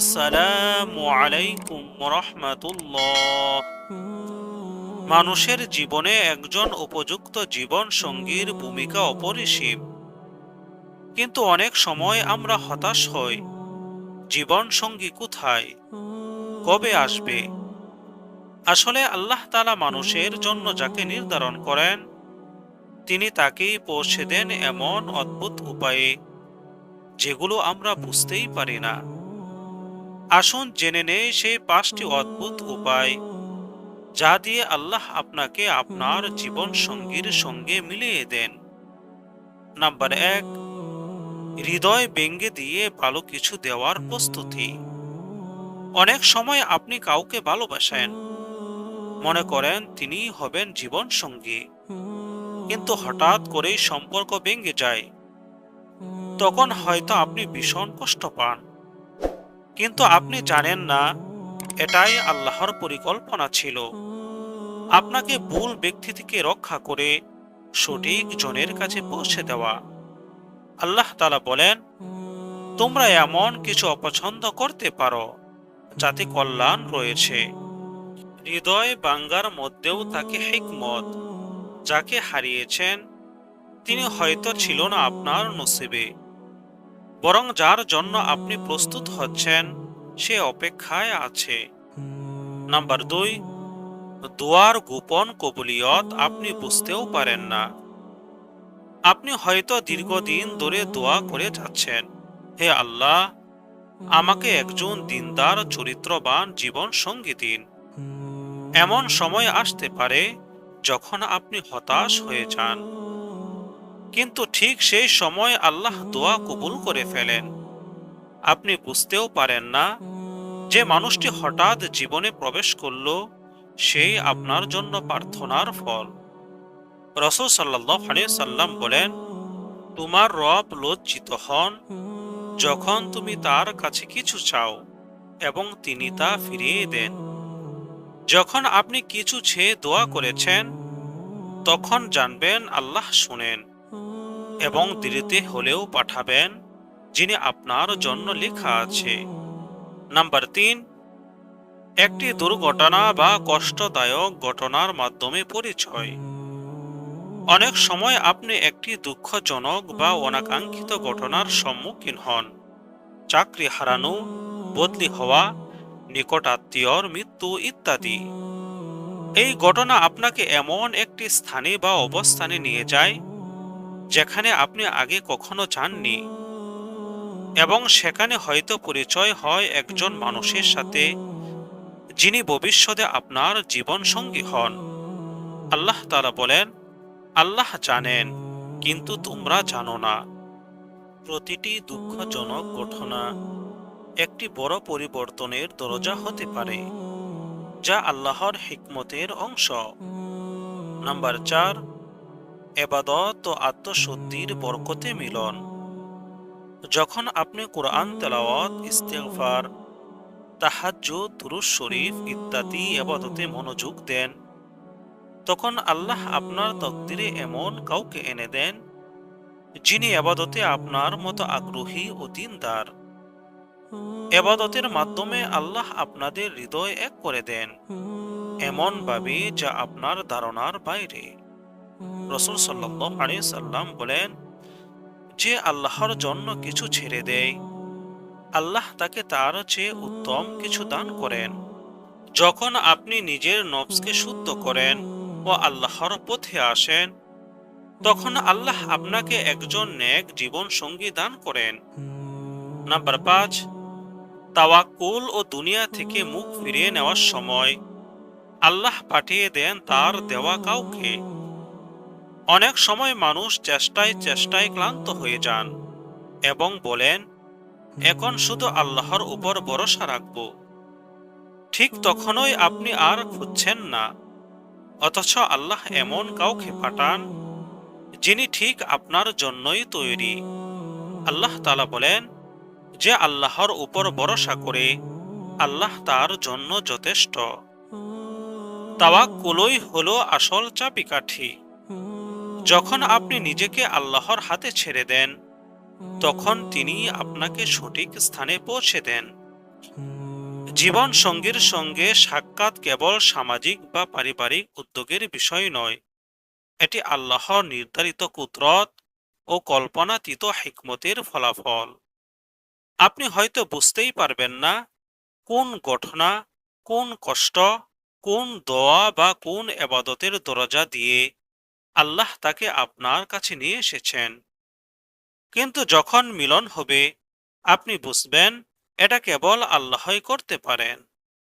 আসসালামু আলাইকুম রহমাতুল্লাহ মানুষের জীবনে একজন উপযুক্ত জীবন সঙ্গীর ভূমিকা অপরিসীম। কিন্তু অনেক সময় আমরা হতাশ হই, জীবন সঙ্গী কোথায়, কবে আসবে? আসলে আল্লাহ তালা মানুষের জন্য যাকে নির্ধারণ করেন, তিনি তাকেই পৌঁছে দেন এমন অদ্ভুত উপায়ে, যেগুলো আমরা বুঝতেই পারি না। আসুন জেনে নেই সেই পাঁচটি অদ্ভুত উপায়, যা দিয়ে আল্লাহ আপনাকে আপনার জীবন সঙ্গীর সঙ্গে মিলিয়ে দেন। নাম্বার এক, হৃদয় ব্যঙ্গে দিয়ে ভালো কিছু দেওয়ার প্রস্তুতি। অনেক সময় আপনি কাউকে ভালোবাসেন, মনে করেন তিনি হবেন জীবন সঙ্গী কিন্তু হঠাৎ করেই সম্পর্ক ভেঙে যায়। তখন হয়তো আপনি ভীষণ কষ্ট পান। কিন্তু আপনি জানেন না, এটাই আল্লাহর পরিকল্পনা ছিল। আপনাকে ভুল ব্যক্তি থেকে রক্ষা করে সঠিক জনের কাছে পৌঁছে দেওয়া। আল্লাহ তালা বলেন, তোমরা এমন কিছু অপছন্দ করতে পারো, যাতে কল্যাণ রয়েছে। হৃদয় বাঙ্গার মধ্যেও তাকে হিকমত, যাকে হারিয়েছেন, তিনি হয়তো ছিল না আপনার নসিবে। বরং যার জন্য আপনি প্রস্তুত হচ্ছেন, সে অপেক্ষায় আছে। নাম্বার দুই, দোয়ার গোপন কবুলিয়ত আপনি বুঝতেও পারেন না। আপনি হয়তো দীর্ঘদিন ধরে দোয়া করে যাচ্ছেন, হে আল্লাহ, আমাকে একজন দিনদার, চরিত্রবান জীবন সঙ্গী দিন এমন সময় আসতে পারে যখন আপনি হতাশ হয়ে যান। কিন্তু ঠিক সেই সময় আল্লাহ দোয়া কবুল করে ফেলেন। আপনি বুঝতেও পারেন না যে মানুষটি হঠাৎ জীবনে প্রবেশ করল, সেই আপনার জন্য প্রার্থনার ফল। রসুল সাল্লাহ সাল্লাম বলেন, তোমার রব লজ্জিত হন যখন তুমি তার কাছে কিছু চাও এবং তিনি তা ফিরিয়ে দেন। যখন আপনি কিছু ছেয়ে দোয়া করেছেন, তখন জানবেন আল্লাহ শুনেন। এবং দেরিতে হলেও পাঠাবেন, যিনি আপনার জন্য লেখা আছে। নাম্বার তিন, একটি দুর্ঘটনা বা কষ্টদায়ক ঘটনার মাধ্যমে পরিচয়। অনেক সময় আপনি একটি দুঃখজনক বা অনাকাঙ্ক্ষিত ঘটনার সম্মুখীন হন। চাকরি হারানো, বদলি হওয়া নিকট আত্মীয়র মৃত্যু ইত্যাদি। এই ঘটনা আপনাকে এমন একটি স্থানে বা অবস্থানে নিয়ে যায় যেখানে আপনি আগে কখনো যাননি, এবং সেখানে হয়তো পরিচয় হয় একজন মানুষের সাথে, যিনি ভবিষ্যতে আপনার জীবন সঙ্গী হন। আল্লাহ তারা বলেন, আল্লাহ জানেন, কিন্তু তোমরা জানো না। প্রতিটি দুঃখজনক ঘটনা একটি বড় পরিবর্তনের দরজা হতে পারে, যা আল্লাহর হিকমতের অংশ। নাম্বার চার এবাদত ও আত্মশুদ্ধির বরকতে মিলন। যখন আপনি কোরআন তেলাওয়াত ইস্তেফার তাহাজ্জুদ দুরুজ শরীফ ইত্যাদি এবাদতে মনোযোগ দেন, তখন আল্লাহ আপনার তকদিরে এমন কাউকে এনে দেন, যিনি এবাদতে আপনার মতো আগ্রহী ও দিনদার। এবাদতের মাধ্যমে আল্লাহ আপনাদের হৃদয় এক করে দেন এমন ভাবে যা আপনার ধারণার বাইরে। রসুল সাল্লাম বলেন, যে আল্লাহর জন্য কিছু ছেড়ে দেয়, আল্লাহ তাকে তার চেয়ে উত্তম কিছু দান করেন। যখন আপনি নিজের নবসকে শুদ্ধ করেন ও আল্লাহর পথে আসেন, তখন আল্লাহ আপনাকে একজন নেক জীবন সঙ্গী দান করেন। নাম্বার পাঁচ, তাওয়াক্কুল ও দুনিয়া থেকে মুখ ফিরিয়ে নেওয়ার সময় আল্লাহ পাঠিয়ে দেন তার দেওয়া কাউকে। অনেক সময় মানুষ চেষ্টায় চেষ্টায় ক্লান্ত হয়ে যান এবং বলেন, এখন শুধু আল্লাহর উপর ভরসা রাখব। ঠিক তখনই আপনি আর খুঁজছেন না। অথচ আল্লাহ এমন কাউকে পাঠান, যিনি ঠিক আপনার জন্যই তৈরি। আল্লাহ তালা বলেন, যে আল্লাহর উপর ভরসা করে, আল্লাহ তার জন্য যথেষ্ট। তাওয়াক্কুলই হলো আসল চাবিকাঠি। যখন আপনি নিজেকে আল্লাহর হাতে ছেড়ে দেন, তখন তিনি আপনাকে সঠিক স্থানে পৌঁছে দেন। জীবন সঙ্গীর সঙ্গে সাক্ষাৎ কেবল সামাজিক বা পারিবারিক উদ্যোগের বিষয় নয়, এটি আল্লাহর নির্ধারিত কুদরত ও কল্পনাতীত হিকমতের ফলাফল। আপনি হয়তো বুঝতেই পারবেন না কোন ঘটনা, কোন কষ্ট, কোন দোয়া বা কোন এবাদতের দরজা দিয়ে আল্লাহ তাকে আপনার কাছে নিয়ে এসেছেন। কিন্তু যখন মিলন হবে, আপনি বুঝবেন, এটা কেবল আল্লাহই করতে পারেন।